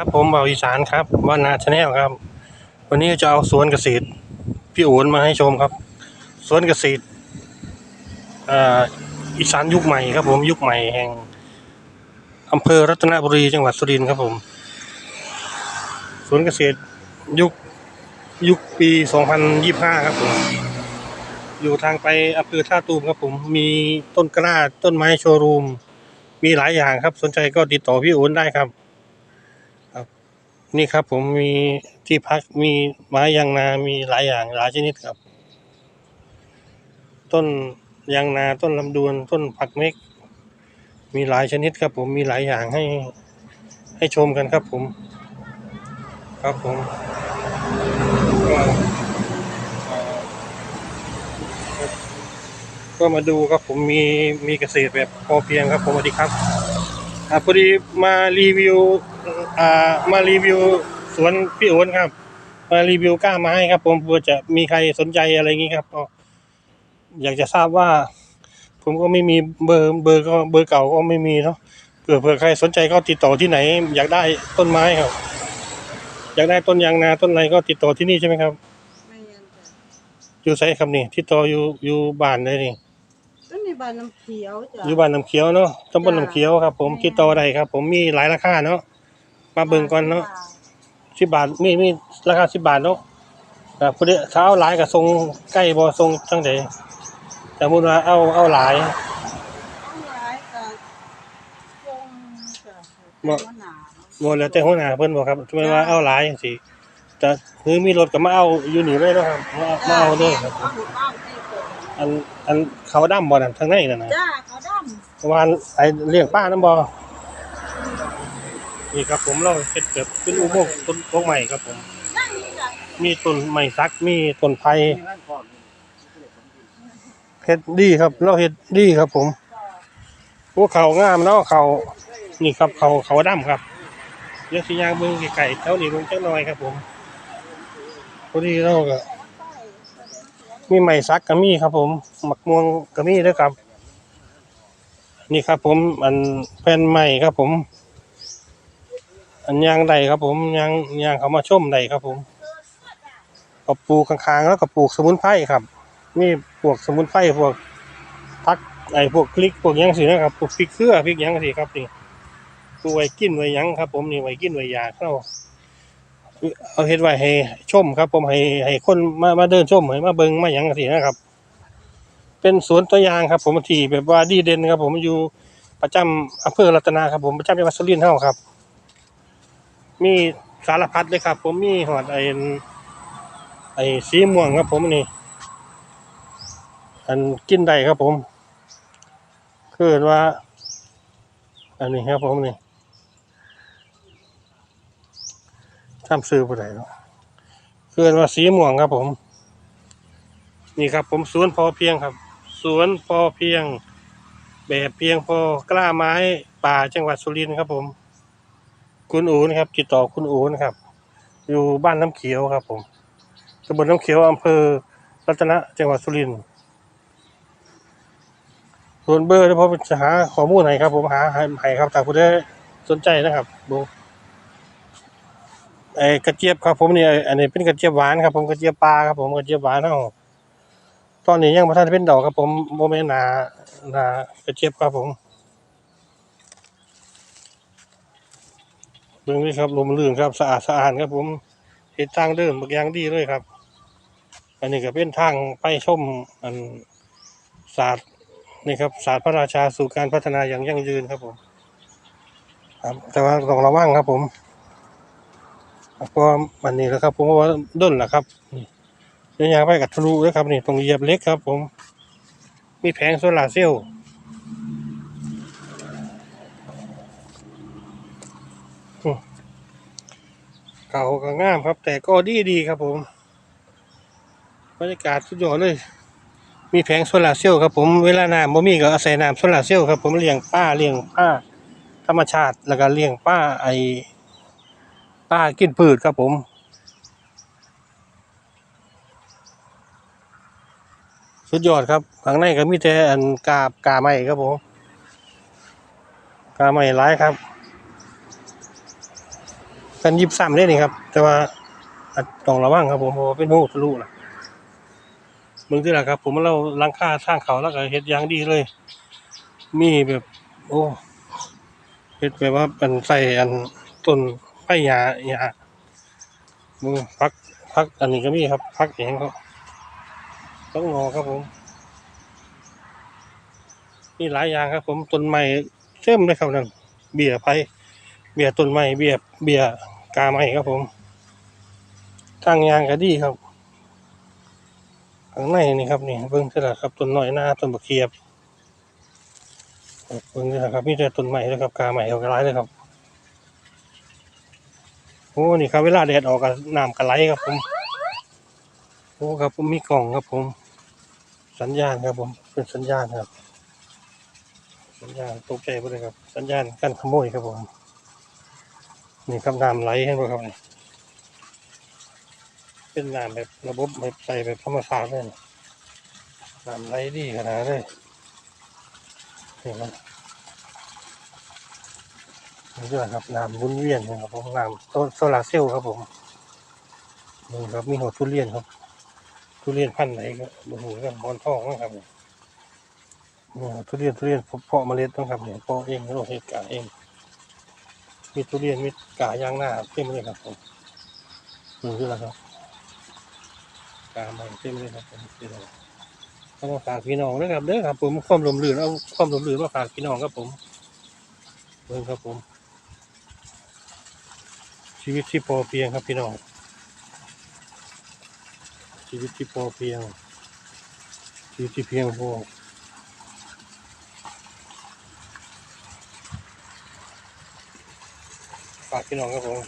ครับผมเบาอีสานครับวานาชาแนลครับ วันนี้จะเอาสวนเกษตรพี่โอนมาให้ชมครับ สวนเกษตรอีสานยุคใหม่ครับผมยุคใหม่แห่งอำเภอรัตนบุรีจังหวัดสุรินทร์ครับผมสวนเกษตรยุคยุคปี 2025 ครับผมอยู่ทางไปอำเภอท่าตูมครับผมมีต้นกล้าต้นไม้โชว์รูม มีหลายอย่างครับสนใจก็ติดต่อพี่โอนได้ครับ นี่ครับผมมีที่พักมีไม้ยางนา มีหลายอย่างหลายชนิดครับ ต้นยางนาต้นลำดวนต้นผักเม็ก มีหลายชนิดครับ ผมมีหลายอย่างให้ให้ชมกันครับผม ครับผมก็เอ่อก็มาดูครับผมมีมีเกษตรแบบพอเพียงครับผมสวัสดีครับ อ่าพอดีมารีวิวอ่ามารีวิวสวนพี่โอนครับ มารีวิวกล้าไม้ครับ ผมเพื่อจะมีใครสนใจอะไรอย่างนี้ครับก็อยากจะทราบว่า ผมก็ไม่มีเบอร์เบอร์ก็เบอร์เก่าก็ไม่มีเนาะเผื่อเผื่อใครสนใจก็ติดต่อที่ไหน อยากได้ต้นไม้ครับ อยากได้ต้นยางนาต้นอะไรก็ติดต่อที่นี่ใช่ไหมครับ ไม่ยันจ้ะอยู่ไสครับนี่ติดต่ออยู่อยู่บ้านเลยนี่ ต้นในบ้านน้ำเขียวจ้ะ อยู่บ้านน้ำเขียวเนาะตำบลน้ำเขียวครับ ผมติดต่อได้ครับ ผมมีหลายราคาเนาะมาเบิ่งก่อนเนาะสิบบาทมีมีราคาสิบบาทเนาะแต่พอดีถ้าเอาหลายกับทรงใกล้บ่ทรงจังไดแต่มุนว่าเอาเอาหลายเอาหลายกับทรงจ้ะบ่ หัวหนาบ่แล้วแต่หัวหน้าเพิ่นบ่ครับไม่ว่าเอาหลายจังซี่แต่คือมีรถก็มาเอาอยู่นี่เลยเนาะครับมามาเอาเลยครับ เอาหมู่บ้านที่เปิด อันอันเขาดำบ่นั่นทางในนั่นน่ะจ้าเขาดวานไอ้เลี้ยงป้านํบ่นี่ครับผมเราเฮ็ดเกือบเป็นอุโมงค์ต้นพวกใหม่ครับผมำนั่งนี่จ้ะมีต้นไม้สักมีต้นไผ่เฮ็ดดีครับ เราเฮ็ดดีครับผมโอ้เขางามเนาะเขานี่ครับเขาเขาดำครับเดี๋ยวสิย่างเบิ่งไก่ๆเท่านี้เบิ่งจักหน่อยครับผมพอดีเราก็ มีไม้สักก็มีครับ ผมหมักม่วงก็มีด้อครับ นี่ครับ ผม อันแผ่นไม้ครับ ผม อันยางใดครับ ผมยางยางเขามาชมใดครับ ผมก็ปลูกข้างๆแล้วก็ปลูกสมุนไพรครับมีพวกสมุนไพรพวกพักไอ้พวกพริกพวกยังสินะครับพวกพริกเครือพริกยังสิครับนี่ปลูกไว้กินไว้ยังครับ ผมนี่ไว้กินไว้ยาเข้า เอาเฮ็ดไว้ให้ชมครับ ผมให้ให้คนมามาเดินชมให้มาเบิงมาหยังสินะครับ เป็นสวนตัวอย่างครับ ผมที่แบบว่าดีเด่นครับ ผมอยู่ประจำอำเภอรัตนาครับผมประจำจังหวัดสุรินทร์เฮาครับ มีสารพัดเลยครับ ผมมีหอดไอ้ไอ้สีม่วงครับ ผมนี่ อันกินได้ครับ ผม คือว่า อันนี้ครับผมนี่ ทำซื้อผู้ใดเนาะคือว่าสีม่วงครับผม นี่ครับผมสวนพอเพียงครับ สวนพอเพียง แบบเพียงพอกล้าไม้ป่าจังหวัดสุรินทร์ครับผม คุณอูนะครับติดต่อคุณอูนะครับ อยู่บ้านน้ำเขียวครับผมตำบลน้ำเขียวอำเภอรัตนะจังหวัดสุรินทร์ส่วนเบอร์ที่ผมจะหาข้อมูลไหนครับ ผมหาให้ครับถ้าผู้ใดสนใจนะครับดู ไอ้กระเจี๊ยบครับผมเนี่ยอันนี้เป็นกระเจี๊ยบหวานครับผมกระเจี๊ยบปลาครับผมกระเจี๊ยบหวานเฮาตอนนี้ยังบ่ทันเป็นดอกครับผมบ่แม่นหนาหนากระเจี๊ยบครับผมเบิ่งนี่ครับลมลื่นครับสะอาดสะอาดครับผมเฮ็ดทางเดินบักยางดีเลยครับ อันนี้ก็เป็นทางไปชมอันศาสตร์นี่ครับศาสตร์พระราชาสู่การพัฒนาอย่างยั่งยืนครับผมครับแต่ว่าต้องระวังครับผม เพราะวันนี่แหละครับ ผมว่าด้นแหละครับนี่เดี๋ยวยางไปกับทะลุเลยครับนี่ตรงเหยียบเล็กครับ ผม มีแผงโซลาร์เซลล์เก่าก็งามครับ แต่ก็ดีดีครับ ผมบรรยากาศสุดยอดเลย มีแผงโซลาร์เซลล์ครับ ผมเวลาน้ำบ่มีก็อาศัยน้ำโซลาร์เซลล์ครับผมเลี้ยงป้าเลี้ยงป้าธรรมชาติแล้วก็เลี้ยงป้าไอ ป้ากินพืชครับผม สุดยอดครับข้างในก็มีแต่อันกาบกาไม้ครับผมกาไม้หลายครับกันยิบซ้ำได้นี่ครับ แต่ว่าต้องระวังครับผมเพราะเป็นหูทะลุนะเบิ่งที่ละครับ ผมเราลังคาสร้างเขาแล้วก็เฮ็ดยางดีเลย มีแบบ โอ้เฮ็ดแบบว่าเป็นใส่อันต้น ไผ่หญ้าหญ้ามึงพักพักอันนี้ก็มีครับ พักเองเขาต้องงอครับผมมีหลายอย่างครับ ผมต้นไม้เต็มเลยครับนั่นเบี้ยไผ่เบี้ยต้นไม้เบี้ยเบี้ยกาไม้ครับผมทางยางก็ดีครับข้างในนี่ครับนี่เบิ่งที่ละครับต้นน้อยหน้าต้นบะเขียบเบิ่งที่ละครับมีแต่ต้นไม้เลยครับกาไม้เขาก็หลายเลยครับ โอ้นี่ครับเวลาแดดออกก็น้ำก็ไหลครับผมโอ้ครับผมมีกล่องครับผม สัญญาณครับผมเป็นสัญญาณครับ สัญญาณตกใจไปเลยครับ สัญญาณการขโมยครับผมนี่ครับน้ำไหลเห็นไหมครับนี่เป็นน้ำแบบระบบแบบใส่แบบธรรมชาติเลยนะน้ำไหลดีขนาดเลยนี่ครับ นี่ด้วยครับน้ำวนเวียนนะครับผมน้ำโซโซลาเซลล์ครับผมนี่ครับมีหัวทุเรียนครับ ทุเรียนพันธุ์ไหนก็โอ้โหกันบอลทองนะครับนี่นี่ครับทุเรียนทุเรียนเพาะเมล็ดต้องครับเนี่ยเพาะเองเราเห็ดการเอง มีทุเรียนมีกายางหน้าเต็มเลยครับผมนี่คืออะไรครับกาใหม่เต็มเลยครับผมนี่เลยเอามาฝากพี่น้องนะครับเด้อครับผมความลมลื่นเอาความลมลื่นมาฝากพี่น้องครับผมเบิ่งครับผม ชีวิตที่พอเพียงครับพี่น้อง ชีวิตที่พอเพียง ชีวิตที่เพียงพอฝากพี่น้องครับผม